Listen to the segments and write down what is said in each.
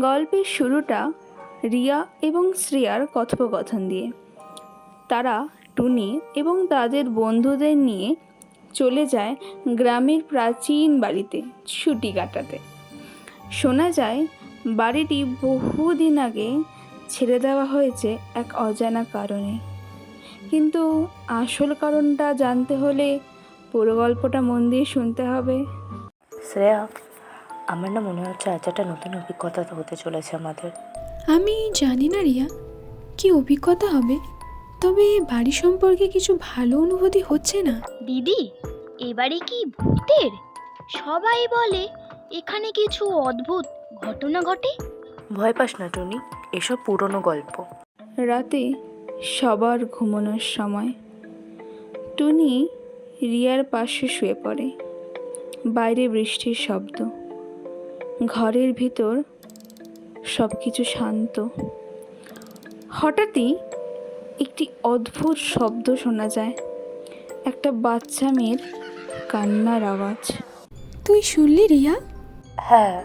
গল্পের শুরুটা রিয়া এবং শ্রেয়ার কথোপকথন দিয়ে। তারা টুনি এবং তাদের বন্ধুদের নিয়ে চলে যায় গ্রামের প্রাচীন বাড়িতে ছুটি কাটাতে। শোনা যায়, বাড়িটি বহুদিন আগে ছেড়ে দেওয়া হয়েছে এক অজানা কারণে। কিন্তু আসল কারণটা জানতে হলে পুরো গল্পটা মন দিয়ে শুনতে হবে। শ্রেয়া আমার না মনে হচ্ছে আজ একটা নতুন অভিজ্ঞতা হতে চলেছে আমাদের। আমি জানি না রিয়া কি অভিজ্ঞতা হবে তবে বাড়ি সম্পর্কে কিছু ভালো অনুভূতি হচ্ছে না। দিদি এবারে কি ভূতের? সবাই বলে এখানে কিছু অদ্ভুত ঘটনা ঘটে। ভয় পাস না টুনি এসব পুরনো গল্প। রাতে সবার ঘুমানোর সময়। টুনি রিয়ার পাশে শুয়ে পড়ে। বাইরে বৃষ্টির শব্দ। ঘরের ভিতর সব কিছু শান্ত। হঠাৎই একটি অদ্ভুত শব্দ শোনা যায়। একটা বাচ্চা মেয়ের কান্নার আওয়াজ। তুই শুনলি রিয়া? হ্যাঁ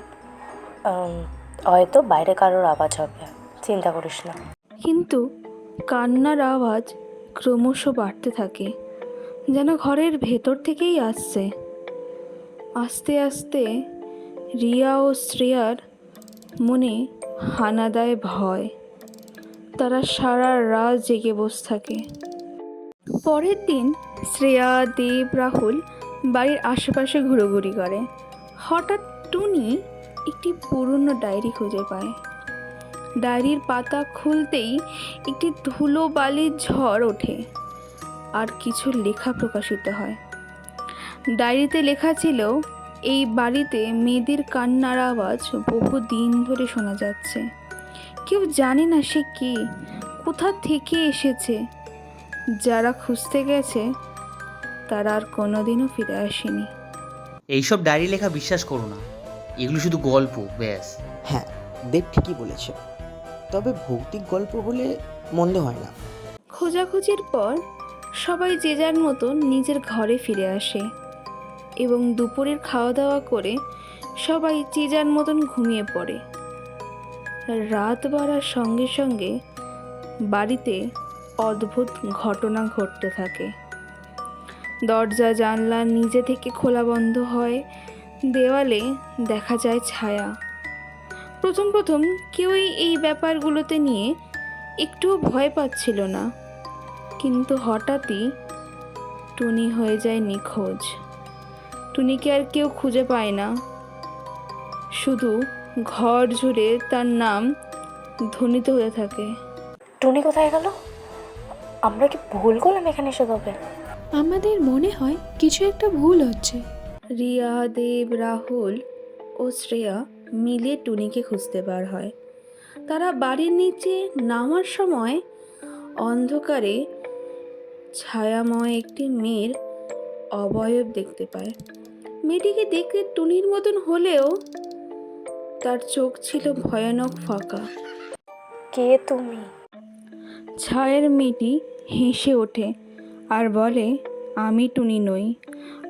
হয়তো বাইরে কারোর আওয়াজ হবে। চিন্তা করিস না। কিন্তু কান্নার আওয়াজ ক্রমশ বাড়তে থাকে, যেন ঘরের ভেতর থেকেই আসছে। আস্তে আস্তে রিয়া ও শ্রেয়ার মনে হানা দেয় ভয়। তারা সারা রাত জেগে বসে থাকে। পরের দিন শ্রেয়া, দেব, রাহুল বাড়ির আশেপাশে ঘুরোঘুরি করে। হঠাৎ টুনি একটি পুরনো ডায়েরি খুঁজে পায়। ডায়েরির পাতা খুলতেই একটি ধুলো বালির ঝড় ওঠে। আর কিছু লেখা প্রকাশিত হয়। ডায়েরিতে লেখা ছিল এই বাড়িতে মেয়েদের কান্নার আওয়াজ বহু দিন ধরে শোনা যাচ্ছে। কেউ জানে না সে কে কোথা থেকে এসেছে। যারা খুঁজতে গেছে তারা আর কোনোদিনও ফিরে আসেনি। এইসব ডায়েরি লেখা বিশ্বাস করো না। এগুলো শুধু গল্প ব্যাস। হ্যাঁ দেব ঠিকই বলেছে। তবে ভৌতিক গল্প হলে মন্দ হয় না। খোঁজাখুঁজির পর সবাই যে যার মতো নিজের ঘরে ফিরে আসে এবং দুপুরের খাওয়া দাওয়া করে সবাই যে যার মতন ঘুমিয়ে পড়ে। রাত বাড়ার সঙ্গে সঙ্গে বাড়িতে অদ্ভুত ঘটনা ঘটতে থাকে। দরজা, জানলা নিজে থেকে খোলা বন্ধ হয়, দেওয়ালে দেখা যায় ছায়া। প্রথম প্রথম কেউই এই ব্যাপারগুলোতে নিয়ে একটুও ভয় পাচ্ছিল না। কিন্তু হঠাৎই টুনি হয়ে যায় নিখোঁজ। টুনিকে আর কেউ খুঁজে পায় না। শুধু ঘর জুড়ে তার নাম ধ্বনিত হয়ে থাকে। টুনি কোথায় গেল? আমরা কি ভুল করলাম এখানে এসে তবে আমাদের মনে হয় কিছু একটা ভুল হচ্ছে। রিয়া দেব রাহুল ও শ্রেয়া মিলে টুনিকে খুঁজতে বার হয়। তারা বাড়ির নিচে নামার সময় অন্ধকারে ছায়াময় একটি মেয়ের অবয়ব দেখতে পায়। মেয়েটিকে দেখতে টুনির মতন হলেও তার চোখ ছিল ভয়ানক ফাঁকা। কে তুমি? ছায়ের মেয়েটি হেসে ওঠে আর বলে আমি টুনি নই।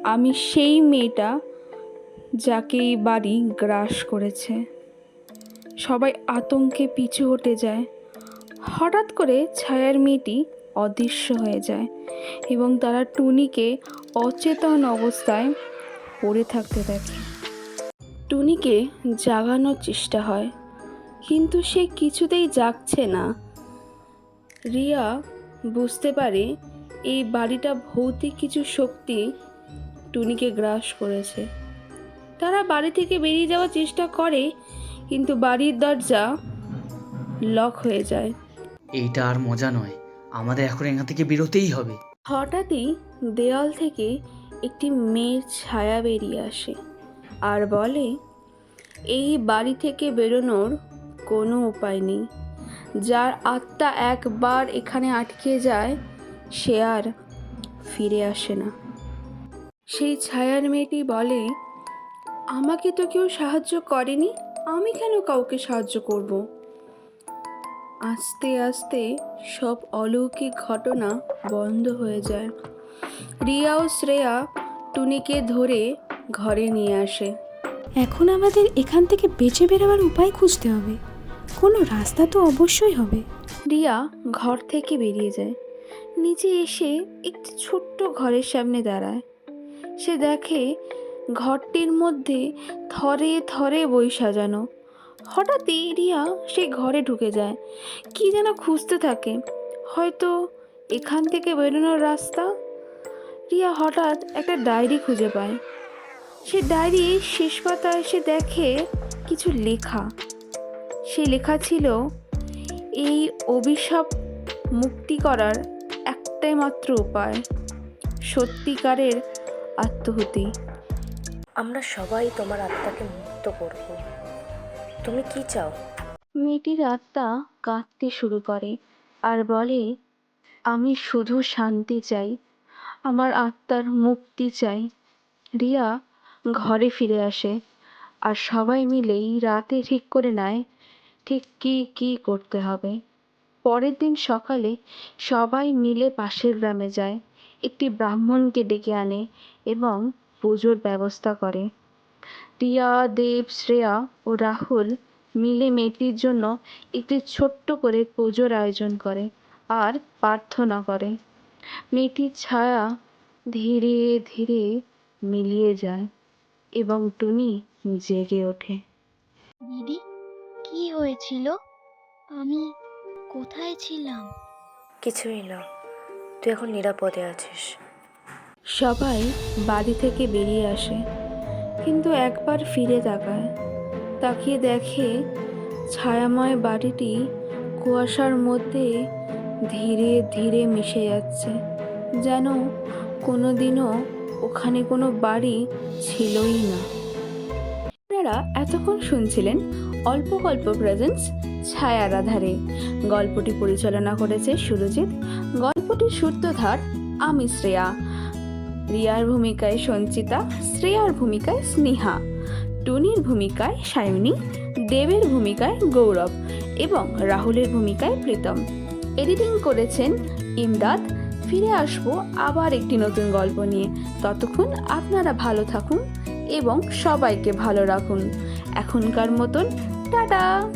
আমি সেই মেয়েটা যাকে এই বাড়ি গ্রাস করেছে। সবাই আতঙ্কে পিছু হটে যায়। হঠাৎ করে ছায়ার মেয়েটি অদৃশ্য হয়ে যায় এবং তারা টুনিকে অচেতন অবস্থায় পড়ে থাকতে দেখে। টুনিকে জাগানোর চেষ্টা হয়, কিন্তু সে কিছুতেই জাগছে না। রিয়া বুঝতে পারে এই বাড়িটা ভৌতিক কিছু শক্তি টুনিকে গ্রাস করেছে। তারা বাড়ি থেকে বেরিয়ে যাওয়ার চেষ্টা করে কিন্তু বাড়ির দরজা লক হয়ে যায়। এইটা আর মজা নয়। আমাদের এখন এখান থেকে বেরোতেই হবে। হঠাৎই দেওয়াল থেকে একটি মেয়ের ছায়া বেরিয়ে আসে আর বলে এই বাড়ি থেকে বেরোনোর কোনো উপায় নেই। যার আত্মা একবার এখানে আটকে যায় সে আর ফিরে আসে না। সেই ছায়ার মেয়েটি বলে আমাকে তো কেউ সাহায্য করেনি আমি কেন কাউকে সাহায্য করব? আস্তে আস্তে সব অলৌকিক ঘটনা বন্ধ হয়ে যায়। রিয়া ও শ্রেয়া টুনিকে ধরে ঘরে নিয়ে আসে। এখন আমাদের এখান থেকে বেঁচে বেরোবার উপায় খুঁজতে হবে। কোনো রাস্তা তো অবশ্যই হবে। রিয়া ঘর থেকে বেরিয়ে যায়। নিচে এসে একটি ছোট্ট ঘরের সামনে দাঁড়ায়। সে দেখে ঘরটির মধ্যে থরে থরে বই সাজানো। হঠাৎই রিয়া সেই ঘরে ঢুকে যায়। কি যেন খুঁজতে থাকে। হয়তো এখান থেকে বেরোনোর রাস্তা? রিয়া হঠাৎ একটা ডায়েরি খুঁজে পায়। সে ডায়েরির শেষ পাতায় সে দেখে কিছু লেখা। সে লেখা ছিল, এই অভিশাপ মুক্তি করার একটাই মাত্র উপায়, সত্যিকারের আত্মহুতি। আমরা সবাই তোমার আত্মাকে মুক্ত করব। তুমি কি চাও? মেয়েটির আত্মা কাঁদতে শুরু করে আর বলে, আমি শুধু শান্তি চাই, আমার আত্মার মুক্তি চাই। রিয়া ঘরে ফিরে আসে আর সবাই মিলেই রাতে ঠিক করে নেয় ঠিক কী কী করতে হবে। পরের দিন সকালে সবাই মিলে পাশের গ্রামে যায়, একটি ব্রাহ্মণকে ডেকে আনে এবং পুজোর ব্যবস্থা করে। রিয়া দেব শ্রেয়া ও রাহুল মিলে মেয়েটির জন্য একটি ছোট্ট করে পুজোর আয়োজন করে আর প্রার্থনা করে। মেয়েটির ছায়া ধীরে ধীরে মিলিয়ে যায় এবং টুনি জেগে ওঠে। দিদি কি হয়েছিল? আমি কোথায় ছিলাম? কিছুই না। তুই এখন নিরাপদে আছিস। সবাই বাড়ি থেকে বেরিয়ে আসে। কিন্তু একবার ফিরে তাকায়, তাকিয়ে দেখে ছায়াময় বাড়িটি কুয়াশার মধ্যে ধীরে ধীরে মিশে যাচ্ছে, যেন কোনো দিনও ওখানে কোনো বাড়ি ছিলই না। আপনারা এতক্ষণ শুনছিলেন অল্প গল্প প্রেজেন্স ছায়ার আধারে গল্পটি পরিচালনা করেছে সুরজিৎ, গল্পটির সূত্রধার আমি শ্রেয়া। রিয়ার ভূমিকায় সঞ্চিতা, শ্রেয়ার ভূমিকায় স্নেহা, টুনির ভূমিকায় সায়নী, দেবের ভূমিকায় গৌরব এবং রাহুলের ভূমিকায় প্রীতম। এডিটিং করেছেন ইমদাদ। ফিরে আসব আবার একটি নতুন গল্প নিয়ে। ততক্ষণ আপনারা ভালো থাকুন এবং সবাইকে ভালো রাখুন। এখনকার মতন, টাটা!